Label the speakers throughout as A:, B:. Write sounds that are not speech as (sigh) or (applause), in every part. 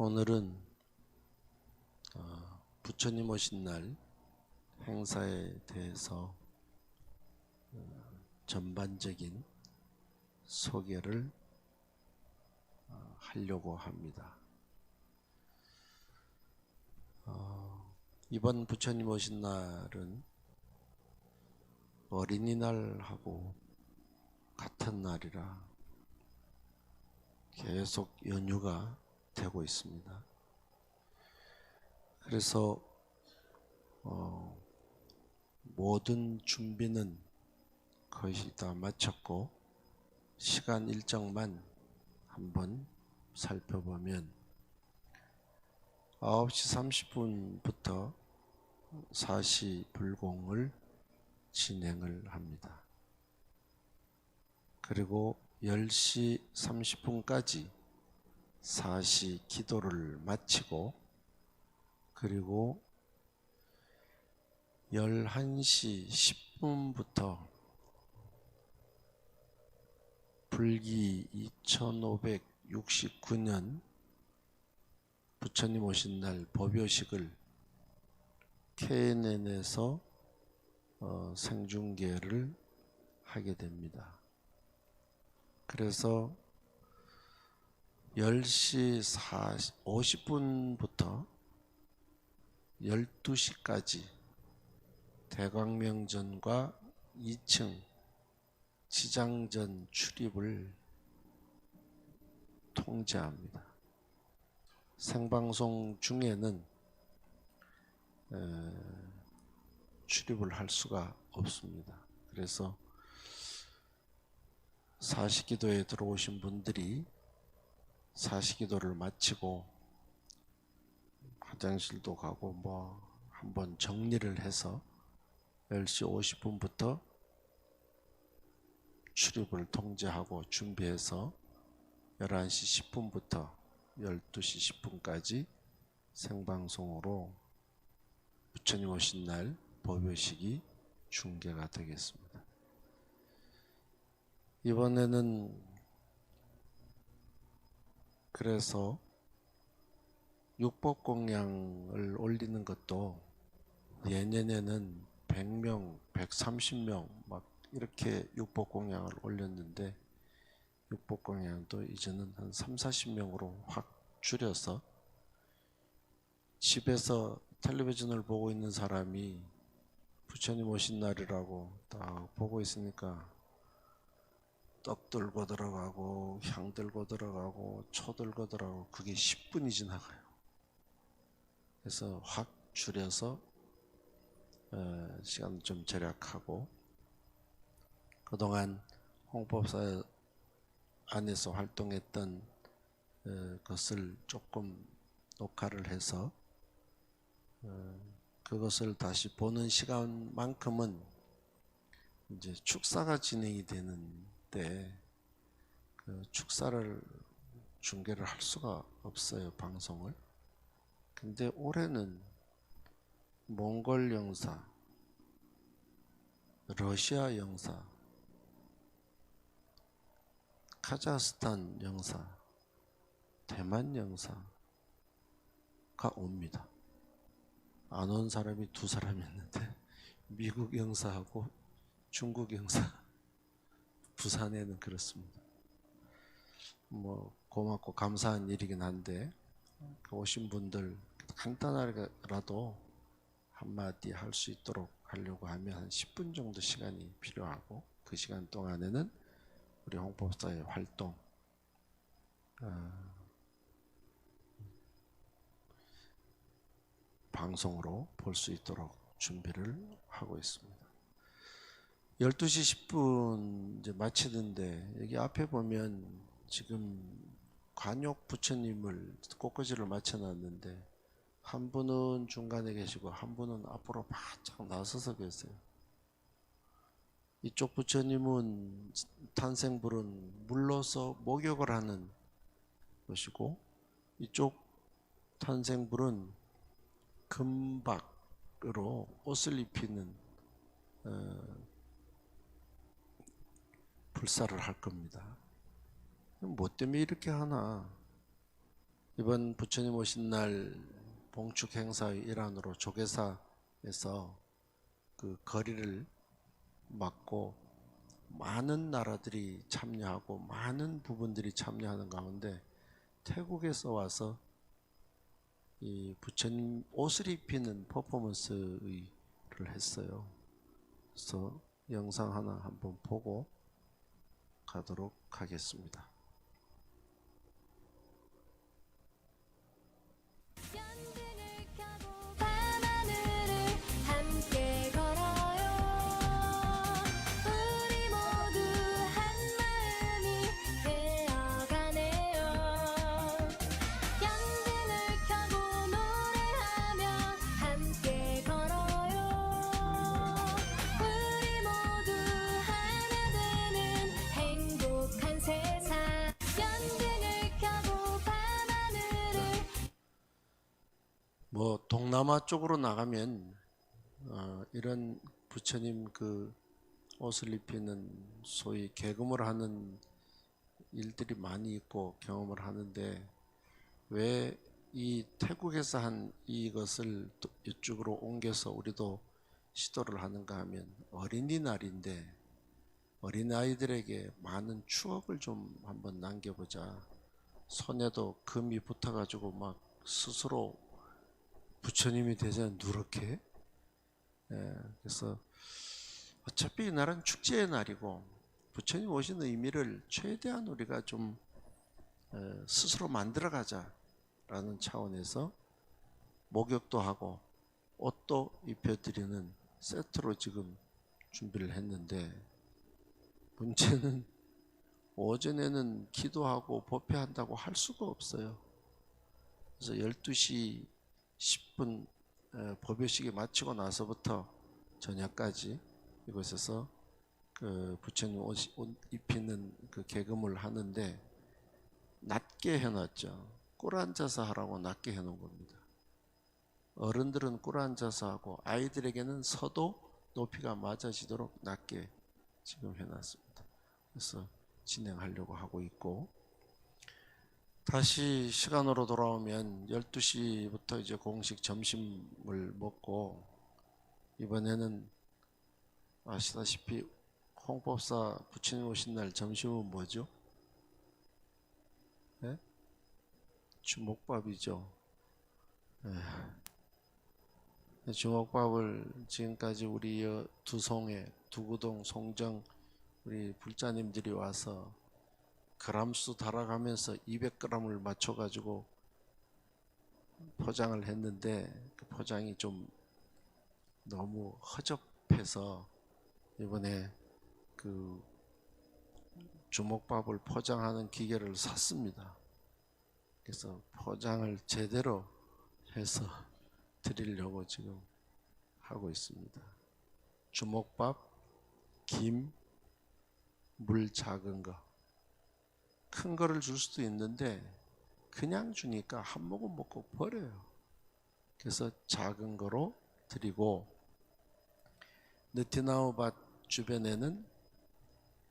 A: 오늘은 어, 부처님 오신 날 행사에 대해서 어, 전반적인 소개를 어, 하려고 합니다. 어, 이번 부처님 오신 날은 어린이날하고 같은 날이라 계속 연휴가 되고 있습니다. 그래서 어, 모든 준비는 거의 다 마쳤고 시간 일정만 한번 살펴보면 9시 30분부터 사시 불공을 진행을 합니다. 그리고 10시 30분까지 사시 기도를 마치고 그리고 11시 10분부터 불기 2569년 부처님 오신 날 법요식을 KNN에서 어, 생중계를 하게 됩니다. 그래서 10시 40, 50분부터 12시까지 대광명전과 2층 지장전 출입을 통제합니다. 생방송 중에는 에, 출입을 할 수가 없습니다. 그래서 사시기도에 들어오신 분들이 사시기도를 마치고 화장실도 가고 뭐 한번 정리를 해서 10시 50분부터 출입을 통제하고 준비해서 11시 10분부터 12시 10분까지 생방송으로 부처님 오신 날 법요식이 중계가 되겠습니다. 이번에는 그래서 육법 공양을 올리는 것도 예년에는 100명, 130명 막 이렇게 육법 공양을 올렸는데 육법 공양도 이제는 한 3, 40명으로 확 줄여서 집에서 텔레비전을 보고 있는 사람이 부처님 오신 날이라고 딱 보고 있으니까 떡 들고 들어가고 향 들고 들어가고 초 들고 들어가고 그게 10분이 지나가요. 그래서 확 줄여서 어, 시간 좀 절약하고 그동안 홍법사 안에서 활동했던 어, 것을 조금 녹화를 해서 어, 그것을 다시 보는 시간만큼은 이제 축사가 진행이 되는 데그 축사를 중계를 할 수가 없어요 방송을. 근데 올해는 몽골 영사, 러시아 영사, 카자흐스탄 영사, 대만 영사가 옵니다. 안 온 사람이 두 사람 이었는데 (laughs) 미국 영사하고 중국 영사 부산에는 그렇습니다. 뭐 고맙고 감사한 일이긴 한데 그 오신 분들 간단하게라도 한마디 할 수 있도록 하려고 하면 한 10분 정도 시간이 필요하고 그 시간 동안에는 우리 홍법사의 활동 어, 방송으로 볼 수 있도록 준비를 하고 있습니다. 12시 10분 이제 마치는데 여기 앞에 보면 지금 관욕 부처님을 꽃꽂이를 맞춰놨는데 한 분은 중간에 계시고 한 분은 앞으로 바짝 나서서 계세요. 이쪽 부처님은 탄생불은 물로서 목욕을 하는 것이고 이쪽 탄생불은 금박으로 옷을 입히는 어, 불사를 할 겁니다. 뭐 때문에 이렇게 하나? 이번 부처님 오신 날 봉축 행사의 일환으로 조계사에서 그 거리를 막고 많은 나라들이 참여하고 많은 부분들이 참여하는 가운데 태국에서 와서 이 부처님 옷을 입히는 퍼포먼스를 했어요. 그래서 영상 하나 한번 보고 가도록 하겠습니다. 뭐 동남아 쪽으로 나가면 어, 이런 부처님 그 옷을 입히는 소위 개금을 하는 일들이 많이 있고 경험을 하는데 왜 이 태국에서 한 이것을 또 이쪽으로 옮겨서 우리도 시도를 하는가 하면 어린이날인데 어린아이들에게 많은 추억을 좀 한번 남겨보자. 손에도 금이 붙어가지고 막 스스로 부처님이 되자 누렇게 예, 그래서 어차피 이 날은 축제의 날이고 부처님 오신 의미를 최대한 우리가 좀 에, 스스로 만들어 가자라는 차원에서 목욕도 하고 옷도 입혀드리는 세트로 지금 준비를 했는데 문제는 오전에는 기도하고 법회한다고 할 수가 없어요. 그래서 12시 10분 에, 법요식이 마치고 나서부터 저녁까지 이곳에서 그 부처님 옷, 옷 입히는 그 개금을 하는데 낮게 해놨죠. 꿀 앉아서 하라고 낮게 해놓은 겁니다. 어른들은 꿀 앉아서 하고 아이들에게는 서도 높이가 맞아지도록 낮게 지금 해놨습니다. 그래서 진행하려고 하고 있고 다시 시간으로 돌아오면 12시부터 이제 공식 점심을 먹고 이번에는 아시다시피 홍법사 부처님 오신 날 점심은 뭐죠? 예? 주먹밥이죠. 예. 주먹밥을 지금까지 우리 여 두송에 두구동 송정 우리 불자님들이 와서 그람수 달아가면서 200g을 맞춰가지고 포장을 했는데 그 포장이 좀 너무 허접해서 이번에 그 주먹밥을 포장하는 기계를 샀습니다. 그래서 포장을 제대로 해서 드리려고 지금 하고 있습니다. 주먹밥, 김, 물 작은 거. 큰 거를 줄 수도 있는데 그냥 주니까 한 모금 먹고 버려요. 그래서 작은 거로 드리고 느티나우밭 주변에는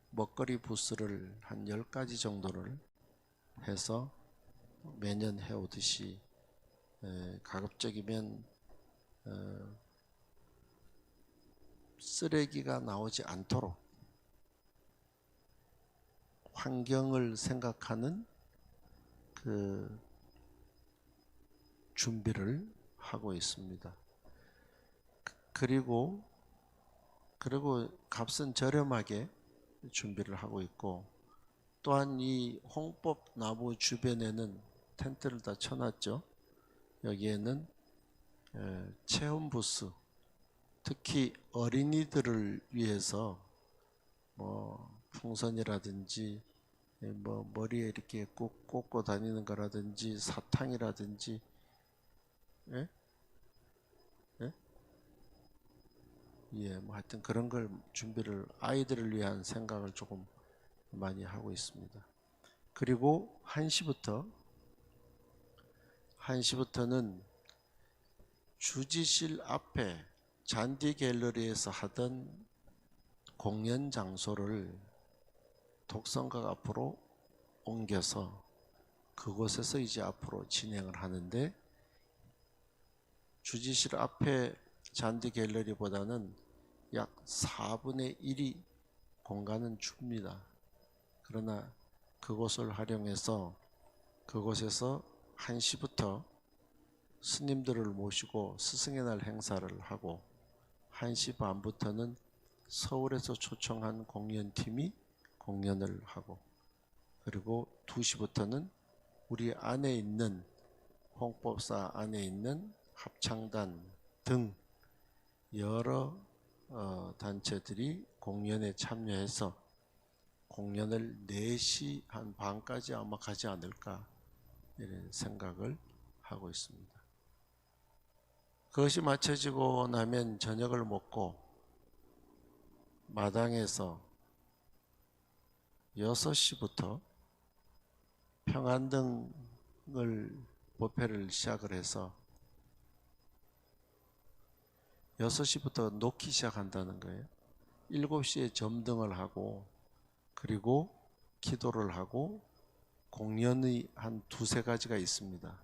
A: 먹거리 부스를 한 10가지 정도를 해서 매년 해오듯이 에, 가급적이면 어, 쓰레기가 나오지 않도록 환경을 생각하는 그 준비를 하고 있습니다. 그- 그리고 그리고 값은 저렴하게 준비를 하고 있고 또한 이 홍법 나무 주변에는 텐트를 다 쳐놨죠. 여기에는 에, 체험 부스, 특히 어린이들을 위해서 뭐 풍선이라든지 예, 뭐 머리에 이렇게 꼭 꽂고 다니는 거라든지 사탕이라든지 예? 예? 예, 뭐 하여튼 그런 걸 준비를 아이들을 위한 생각을 조금 많이 하고 있습니다. 그리고 1시부터 1시부터는 주지실 앞에 잔디 갤러리에서 하던 공연 장소를 독성각 앞으로 옮겨서 그곳에서 이제 앞으로 진행을 하는데 주지실 앞에 잔디 갤러리보다는 약 4분의 1이 공간은 줍니다. 그러나 그곳을 활용해서 그곳에서 1시부터 스님들을 모시고 스승의 날 행사를 하고 1시 반부터는 서울에서 초청한 공연팀이 공연을 하고 그리고 2시부터는 우리 안에 있는 홍법사 안에 있는 합창단 등 여러 어, 단체들이 공연에 참여해서 공연을 4시 한 반까지 아마 가지 않을까 이런 생각을 하고 있습니다. 그것이 마쳐지고 나면 저녁을 먹고 마당에서 6시부터 평안등을 법회를 시작을 해서 6시부터 놓기 시작한다는 거예요. 7시에 점등을 하고 그리고 기도를 하고 공연의 한 두세 가지가 있습니다.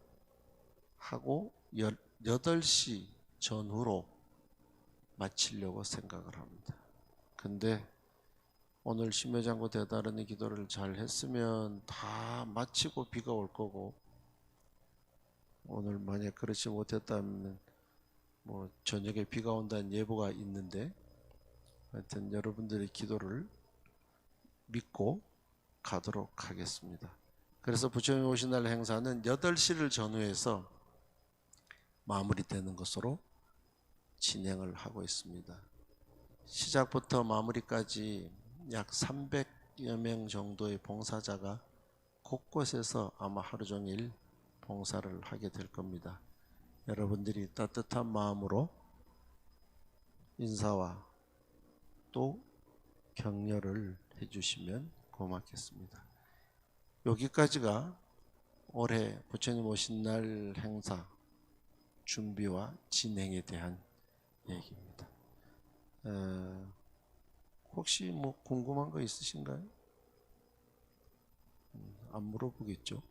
A: 하고 8시 전후로 마치려고 생각을 합니다. 근데 오늘 심여장고 대다른의 기도를 잘 했으면 다 마치고 비가 올 거고 오늘 만약 그렇지 못했다면 뭐 저녁에 비가 온다는 예보가 있는데 하여튼 여러분들의 기도를 믿고 가도록 하겠습니다. 그래서 부처님 오신 날 행사는 8시를 전후해서 마무리되는 것으로 진행을 하고 있습니다. 시작부터 마무리까지 약 300여 명 정도의 봉사자가 곳곳에서 아마 하루 종일 봉사를 하게 될 겁니다. 여러분들이 따뜻한 마음으로 인사와 또 격려를 해주시면 고맙겠습니다. 여기까지가 올해 부처님 오신 날 행사 준비와 진행에 대한 얘기입니다. 어, 혹시 뭐 궁금한 거 있으신가요? 음, 안 물어보겠죠.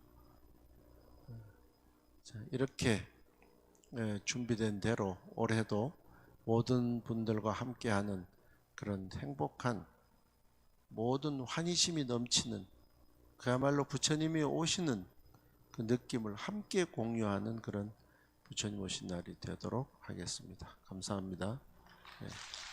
A: 자, 이렇게 예, 준비된 대로 올해도 모든 분들과 함께하는 그런 행복한 모든 환희심이 넘치는 그야말로 부처님이 오시는 그 느낌을 함께 공유하는 그런 부처님 오신 날이 되도록 하겠습니다. 감사합니다. 예.